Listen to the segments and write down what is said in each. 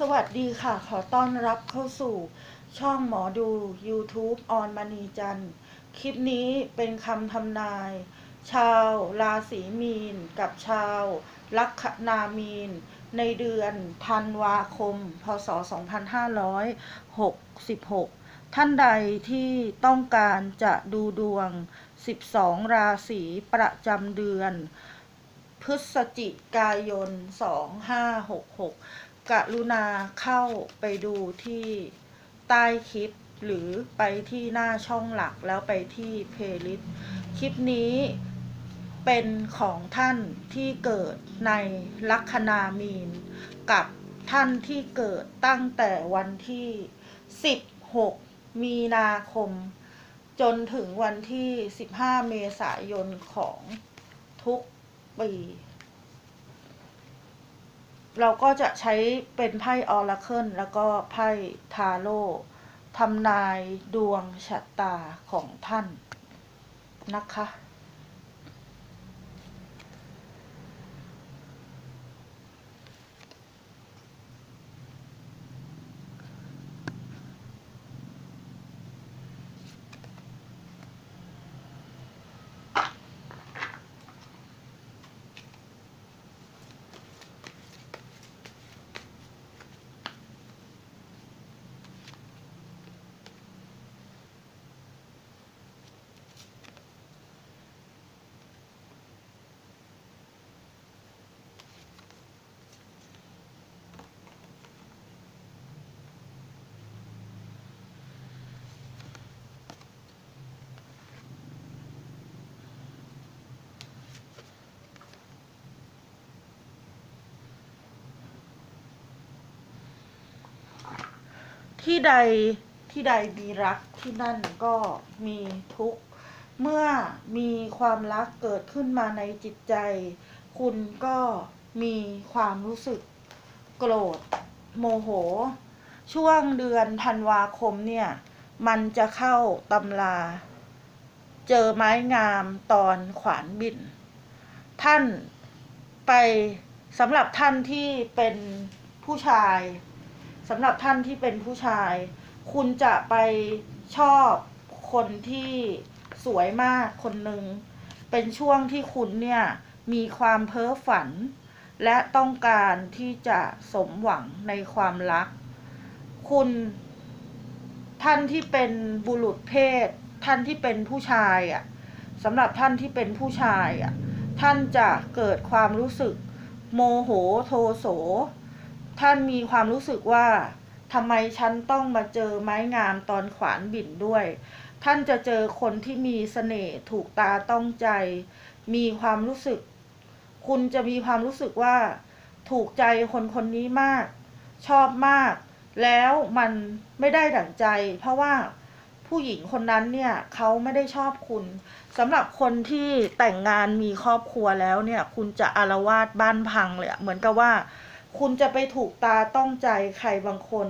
สวัสดีค่ะ ขอต้อนรับเข้าสู่ช่องหมอดู YouTube ออนมณีจันทร์ คลิปนี้เป็นคำทำนาย ชาวราศีมีน กับชาวลัคนามีน ในเดือนธันวาคม พศ 2566 ท่านใดที่ต้องการจะดูดวง 12 ราศีประจำเดือน พฤศจิกายน 2566 กรุณาเข้าไปดูที่ใต้คลิปหรือไปที่หน้าช่องหลักแล้วไปที่เพลย์ลิสต์คลิปนี้เป็นของท่านที่เกิดในลัคนามีน กับท่านที่เกิดตั้งแต่วันที่ 16 มีนาคม จนถึงวันที่ 15 เมษายนของทุกปี เราก็จะใช้เป็นไพ่ออราเคิลแล้วก็ไพ่ทาโร่ทำนายดวงชะตาของท่านนะคะ ที่ใดที่ใดมีรักที่นั่นก็มีทุกข์ เมื่อมีความรักเกิดขึ้นมาในจิตใจ คุณก็มีความรู้สึกโกรธ โมโห ช่วงเดือนธันวาคมเนี่ย มันจะเข้าตำราเจอไม้งามตอนขวานบิน ท่านไปสำหรับท่านที่เป็นผู้ชาย สำหรับท่านที่เป็นผู้ชาย คุณจะไปชอบคนที่สวยมากคนหนึ่ง เป็นช่วงที่คุณเนี่ยมีความเพ้อฝัน และต้องการที่จะสมหวังในความรัก คุณท่านที่เป็นบุรุษเพศ ท่านที่เป็นผู้ชายอะสำหรับท่านที่เป็นผู้ชายอะท่านจะเกิดความรู้สึกโมโหโทโส ท่านมีความรู้สึกว่าทำไมฉันต้องมาเจอไม้งามตอนขวานบินด้วย ท่านจะเจอคนที่มีเสน่ห์ถูกตาต้องใจ มีความรู้สึก คุณจะมีความรู้สึกว่า ถูกใจคนคนนี้มาก ชอบมาก แล้วมันไม่ได้ดั่งใจ เพราะว่าผู้หญิงคนนั้นเนี่ยเขาไม่ได้ชอบคุณสำหรับคนที่แต่งงานมีครอบครัวแล้วเนี่ย คุณจะอารวาสบ้านพังเลยเหมือนกับว่า คุณจะไปถูกตาต้องใจใครบางคน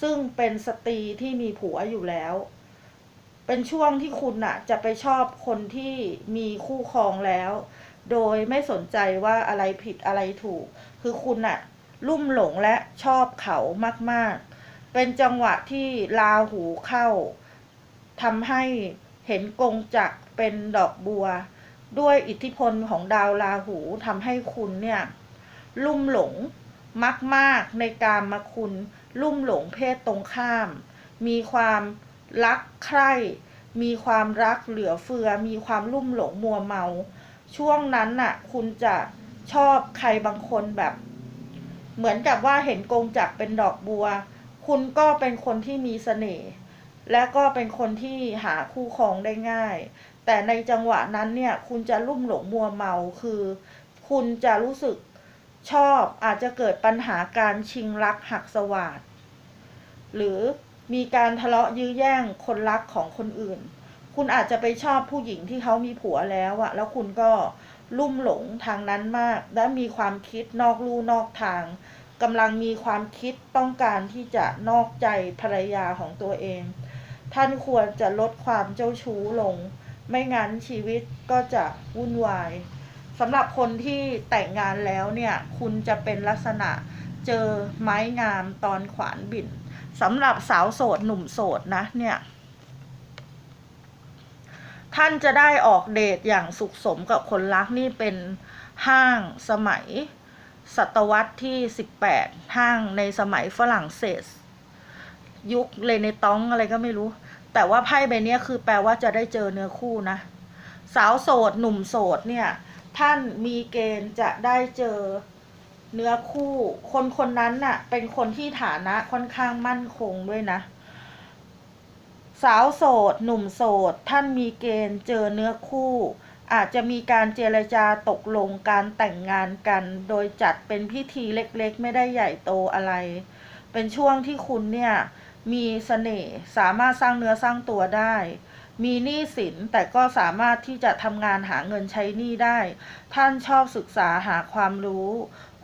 ซึ่งเป็นสตรีที่มีผัวอยู่แล้ว เป็นช่วงที่คุณน่ะ จะไปชอบคนที่มีคู่ครองแล้ว โดยไม่สนใจว่าอะไรผิดอะไรถูก คือคุณน่ะ ลุ่มหลงและชอบเขามาก ๆ เป็นจังหวะที่ลาหูเข้าทำให้เห็นกงจักเป็นดอกบัว ด้วยอิทธิพลของดาวราหูทำให้คุณเนี่ย ลุ่มหลง มากๆในการมาคุณลุ่มหลงเพศตรงข้าม มีความรักใคร่มีความรักเหลือเฟือ มีความลุ่มหลงมัวเมา ช่วงนั้นน่ะ คุณจะชอบใครบางคนแบบ เหมือนกับว่าเห็นกงจักเป็นดอกบัว คุณก็เป็นคนที่มีเสน่ห์และก็เป็นคนที่หาคู่ครองได้ง่าย แต่ในจังหวะนั้นเนี่ย คุณจะลุ่มหลงมัวเมาคือ คุณจะรู้สึก ชอบอาจจะเกิดปัญหาการชิงรักหักสวาดหรือมีการทะเลาะยื้อแย่งคนรักของคนอื่น คุณอาจจะไปชอบผู้หญิงที่เขามีผัวแล้วอะแล้วคุณก็ลุ่มหลงทางนั้นมาก และมีความคิดนอกลู่นอกทางกำลังมีความคิดต้องการที่จะนอกใจภรรยาของตัวเอง ท่านควรจะลดความเจ้าชู้ลง ไม่งั้นชีวิตก็จะวุ่นวาย สำหรับคนที่แต่งงานแล้วเนี่ยคุณจะเป็นลักษณะเจอไม้งามตอนขวานบินสำหรับสาวโสดหนุ่มโสดนะเนี่ย ท่านจะได้ออกเดทอย่างสุขสมกับคนรักนี่เป็นห้างสมัย ศตวรรษที่ 18 ห้างในสมัยฝรั่งเศส ยุคเลเนตองอะไรก็ไม่รู้ แต่ว่าไพ่ใบนี้คือแปลว่าจะได้เจอเนื้อคู่นะ สาวโสดหนุ่มโสดเนี่ย ท่านมีเกณฑ์จะได้เจอเนื้อคู่ คนคนนั้นน่ะ เป็นคนที่ฐานะค่อนข้างมั่นคงด้วยนะ สาวโสด หนุ่มโสด ท่านมีเกณฑ์เจอเนื้อคู่ อาจจะมีการเจรจาตกลงการแต่งงานกัน โดยจัดเป็นพิธีเล็กๆ ไม่ได้ใหญ่โตอะไร เป็นช่วงที่คุณเนี่ย มีเสน่ห์สามารถสร้างเนื้อสร้างตัวได้ มีหนี้สินแต่ก็สามารถที่จะทำงานหาเงินใช้หนี้ได้ ท่านชอบศึกษาหาความรู้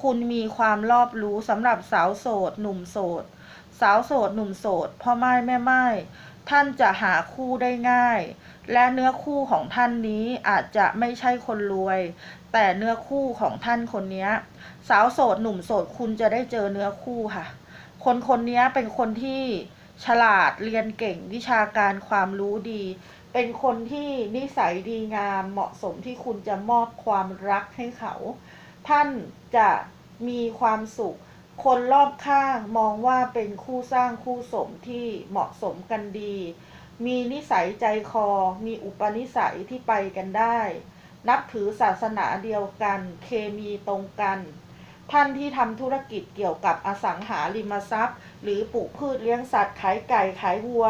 คุณมีความรอบรู้สำหรับสาวโสด หนุ่มโสด สาวโสด หนุ่มโสดพ่อไม้แม่ไม้ท่านจะหาคู่ได้ง่าย และเนื้อคู่ของท่านนี้อาจจะไม่ใช่คนรวย แต่เนื้อคู่ของท่านคนนี้สาวโสด หนุ่มโสดคุณจะได้เจอเนื้อคู่ค่ะ คนคนนี้เป็นคนที่ ฉลาดเรียนเก่งวิชาการความรู้ดี เป็นคนที่นิสัยดีงามเหมาะสมที่คุณจะมอบความรักให้เขา ท่านจะมีความสุข คนรอบข้างมองว่าเป็นคู่สร้างคู่สมที่เหมาะสมกันดี มีนิสัยใจคอ มีอุปนิสัยที่ไปกันได้ นับถือศาสนาเดียวกัน เคมีตรงกัน ท่านที่ทำธุรกิจเกี่ยวกับอสังหาริมทรัพย์ หรือปลูกพืชเลี้ยงสัตว์ขายไก่ขายวัว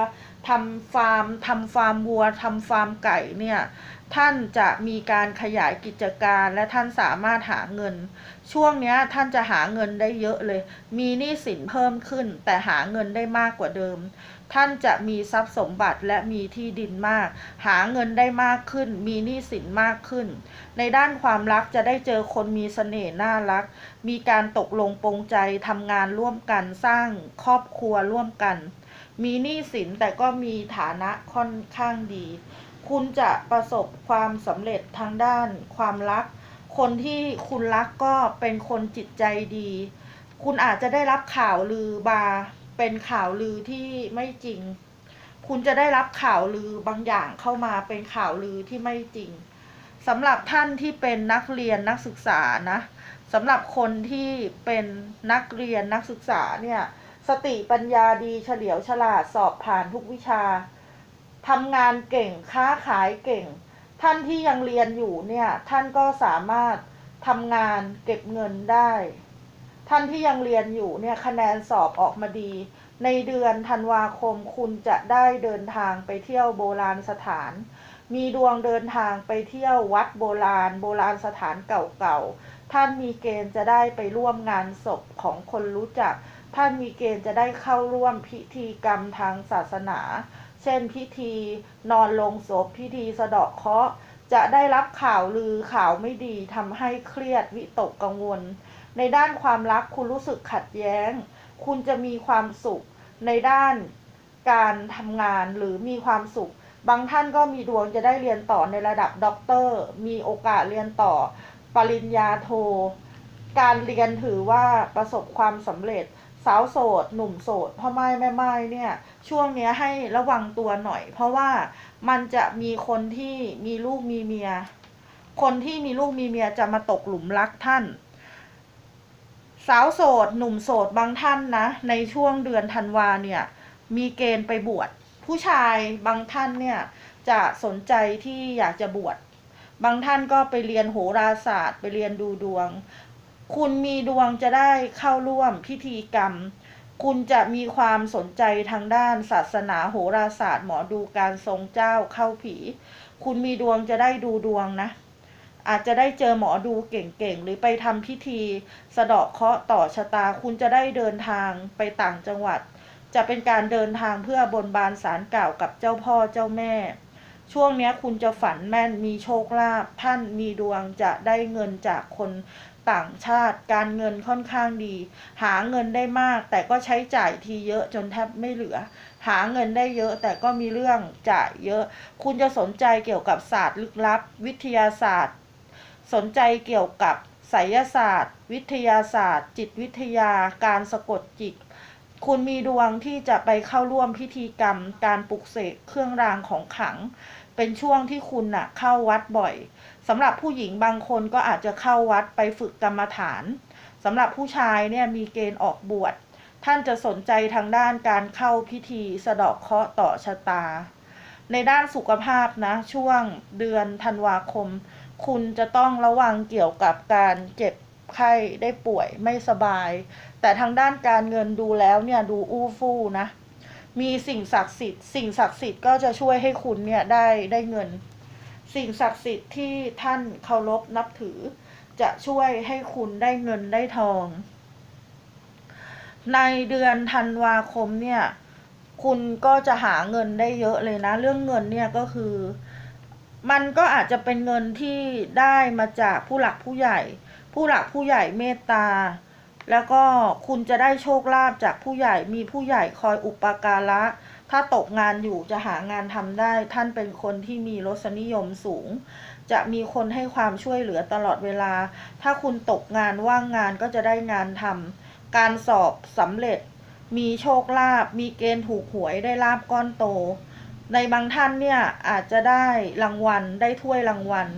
ทำฟาร์มทำฟาร์มวัวทำฟาร์มไก่เนี่ยท่านจะมีการขยายกิจการและท่านสามารถหาเงิน ช่วงนี้ท่านจะหาเงินได้เยอะเลย มีหนี้สินเพิ่มขึ้น แต่หาเงินได้มากกว่าเดิม ท่านจะมีทรัพย์สมบัติและมีที่ดินมาก หาเงินได้มากขึ้น มีหนี้สินมากขึ้น ในด้านความรักจะได้เจอคนมีเสน่ห์น่ารัก มีการตกลงปรงใจทำงานร่วมกันสร้างครอบครัวร่วมกัน มีหนี้สินแต่ก็มีฐานะค่อนข้างดี คุณจะประสบความสำเร็จทางด้านความรัก คนที่คุณรักก็เป็นคนจิตใจดี คุณอาจจะได้รับข่าวลือบาเป็นข่าวลือที่ไม่จริง คุณจะได้รับข่าวลือบางอย่างเข้ามาเป็นข่าวลือที่ไม่จริงสำหรับท่านที่เป็นนักเรียนนักศึกษานะสำหรับคนที่เป็นนักเรียนนักศึกษาเนี่ย สติปัญญาดีเฉลียวฉลาดสอบผ่านทุกวิชาทำงานเก่งค้าขายเก่ง ท่านที่ยังเรียนอยู่เนี่ยท่านก็สามารถทำงานเก็บเงินได้ ท่านที่ยังเรียนอยู่เนี่ยคะแนนสอบออกมาดี ในเดือนธันวาคมคุณจะได้เดินทางไปเที่ยวโบราณสถาน มีดวงเดินทางไปเที่ยววัดโบราณ โบราณสถานเก่าๆ ท่านมีเกณฑ์จะได้ไปร่วมงานศพของคนรู้จัก ท่านมีเกณฑ์จะได้เข้าร่วมพิธีกรรมทางศาสนา เช่นพิธีนอนลงศพพิธีสะเดาะเคราะห์จะได้รับข่าวลือข่าวไม่ดีทำให้เครียดวิตกกังวล ในด้านความรักคุณรู้สึกขัดแย้ง คุณจะมีความสุขในด้านการทำงานหรือมีความสุข บางท่านก็มีดวงจะได้เรียนต่อในระดับด็อกเตอร์ มีโอกาสเรียนต่อ ปริญญาโท การเรียนถือว่าประสบความสำเร็จ สาวโสด หนุ่มโสดพ่อไม้แม่ไม้เนี่ย ช่วงเนี้ยให้ระวังตัวหน่อย เพราะว่ามันจะมีคนที่มีลูกมีเมีย คนที่มีลูกมีเมียจะมาตกหลุมรักท่าน สาวโสด หนุ่มโสดบางท่านนะ ในช่วงเดือนธันวาเนี่ย มีเกณฑ์ไปบวชผู้ชายบางท่านเนี่ย จะสนใจที่อยากจะบวชบางท่านก็ไปเรียนโหราศาสตร์ ไปเรียนดูดวง คุณมีดวงจะได้เข้าร่วมพิธีกรรม คุณจะมีความสนใจทางด้านศาสนาโหราศาสตร์ หมอดูการทรงเจ้าเข้าผี คุณมีดวงจะได้ดูดวงนะ อาจจะได้เจอหมอดูเก่งๆ หรือไปทำพิธี สะเดาะเคราะห์ต่อชะตา คุณจะได้เดินทางไปต่างจังหวัด จะเป็นการเดินทางเพื่อบนบานสารกล่าวกับเจ้าพ่อเจ้าแม่ช่วงนี้คุณจะฝันแม่นมีโชคลาภท่านมีดวงจะได้เงินจากคน ต่างชาติการเงินค่อนข้างดี หาเงินได้มาก แต่ก็ใช้จ่ายทีเยอะจนแทบไม่เหลือ หาเงินได้เยอะแต่ก็มีเรื่องจ่ายเยอะ คุณจะสนใจเกี่ยวกับศาสตร์ลึกลับ วิทยาศาสตร์ สนใจเกี่ยวกับไสยศาสตร์ วิทยาศาสตร์ จิตวิทยา การสะกดจิต คุณมีดวงที่จะไปเข้าร่วมพิธีกรรม การปลุกเสกเครื่องรางของขลัง เป็นช่วงที่คุณน่ะเข้าวัดบ่อย สำหรับผู้หญิงบางคนก็อาจจะเข้าวัดไปฝึกกรรมฐานสำหรับผู้ชายเนี่ยมีเกณฑ์ออกบวช ท่านจะสนใจทางด้านการเข้าพิธีสะดาะเคราะห์ต่อชะตา ในด้านสุขภาพนะ ช่วงเดือนธันวาคม คุณจะต้องระวังเกี่ยวกับการเจ็บไข้ได้ป่วยไม่สบาย แต่ทางด้านการเงินดูแล้วเนี่ยดูอู้ฟู่นะ มีสิ่งศักดิ์สิทธิ์ สิ่งศักดิ์สิทธิ์ก็จะช่วยให้คุณเนี่ยได้ได้เงิน สิ่งศักดิ์สิทธิ์ที่ท่านเคารพนับถือ จะช่วยให้คุณได้เงินได้ทอง ในเดือนธันวาคมเนี่ย คุณก็จะหาเงินได้เยอะเลยนะ เรื่องเงินเนี่ยก็คือ มันก็อาจจะเป็นเงินที่ได้มาจากผู้หลักผู้ใหญ่ ผู้หลักผู้ใหญ่เมตตาแล้วก็คุณจะได้โชคลาภจากผู้ใหญ่มีผู้ใหญ่คอยอุปการะ ถ้าตกงานอยู่จะหางานทำได้ ท่านเป็นคนที่มีรสนิยมสูง จะมีคนให้ความช่วยเหลือตลอดเวลา ถ้าคุณตกงานว่างงานก็จะได้งานทำการสอบสำเร็จ มีโชคลาภมีเกณฑ์ถูกหวยได้ลาบก้อนโต ในบางท่านเนี่ยอาจจะได้รางวัลได้ถ้วยรางวัล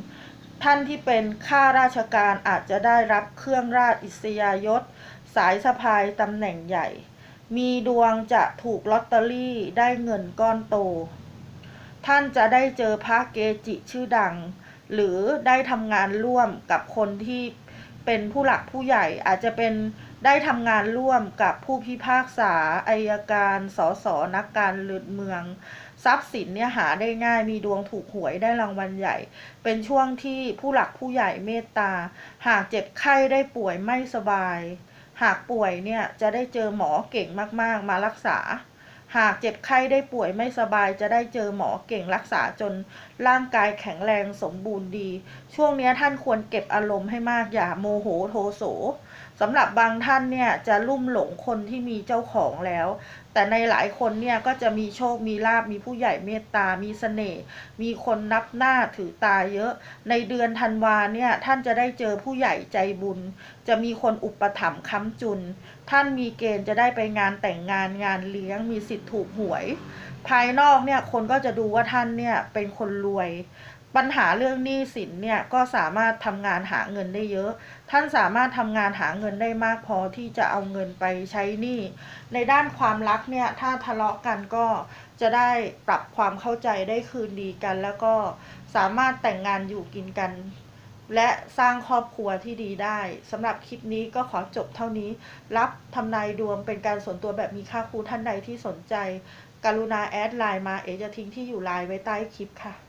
ท่านที่เป็นข้าราชการอาจจะได้รับเครื่องราชอิสยยศ สายสะพายตำแหน่งใหญ่ มีดวงจะถูกลอตเตอรี่ได้เงินก้อนโต ท่านจะได้เจอพระเกจิชื่อดัง หรือได้ทำงานร่วมกับคนที่เป็นผู้หลักผู้ใหญ่อาจจะเป็นได้ทำงานร่วมกับผู้พิพากษาอายการสสนักการเลือเมือง ทรัพย์สินเนี่ยหาได้ง่ายมีดวงถูกหวยได้รางวัลใหญ่ เป็นช่วงที่ผู้หลักผู้ใหญ่เมตตา หากเจ็บไข้ได้ป่วยไม่สบาย หากป่วยเนี่ยจะได้เจอหมอเก่งมากๆ มารักษา หากเจ็บไข้ได้ป่วยไม่สบายจะได้เจอหมอเก่งรักษาจนร่างกายแข็งแรงสมบูรณ์ดี ช่วงนี้ท่านควรเก็บอารมณ์ให้มากอย่าโมโหโทโสสำหรับบางท่านเนี่ยจะลุ่มหลงคนที่มีเจ้าของแล้ว แต่ในหลายคนเนี่ยก็จะมีโชค มีลาบ มีผู้ใหญ่เมตตา มีเสน่ห์ มีคนนับหน้าถือตาเยอะ ในเดือนธันวาเนี่ยท่านจะได้เจอผู้ใหญ่ใจบุญ จะมีคนอุปถัมภ์ค้ำจุน ท่านมีเกณฑ์จะได้ไปงานแต่งงานงานเลี้ยง มีสิทธิ์ถูกหวย ภายนอกเนี่ยคนก็จะดูว่าท่านเนี่ยเป็นคนรวย ปัญหาเรื่องหนี้สินเนี่ยก็สามารถทำงานหาเงินได้เยอะ ท่านสามารถทำงานหาเงินได้มากพอที่จะเอาเงินไปใช้หนี้ ในด้านความรักเนี่ยถ้าทะเลาะกันก็จะได้ปรับความเข้าใจได้คืนดีกัน แล้วก็สามารถแต่งงานอยู่กินกัน และสร้างครอบครัวที่ดีได้สำหรับคลิปนี้ก็ขอจบเท่านี้ รับทำนายดวงเป็นการส่วนตัวแบบมีค่าครูท่านใดที่สนใจ กรุณาแอดไลน์มาเอจะทิ้งที่อยู่ไลน์ไว้ใต้คลิปค่ะ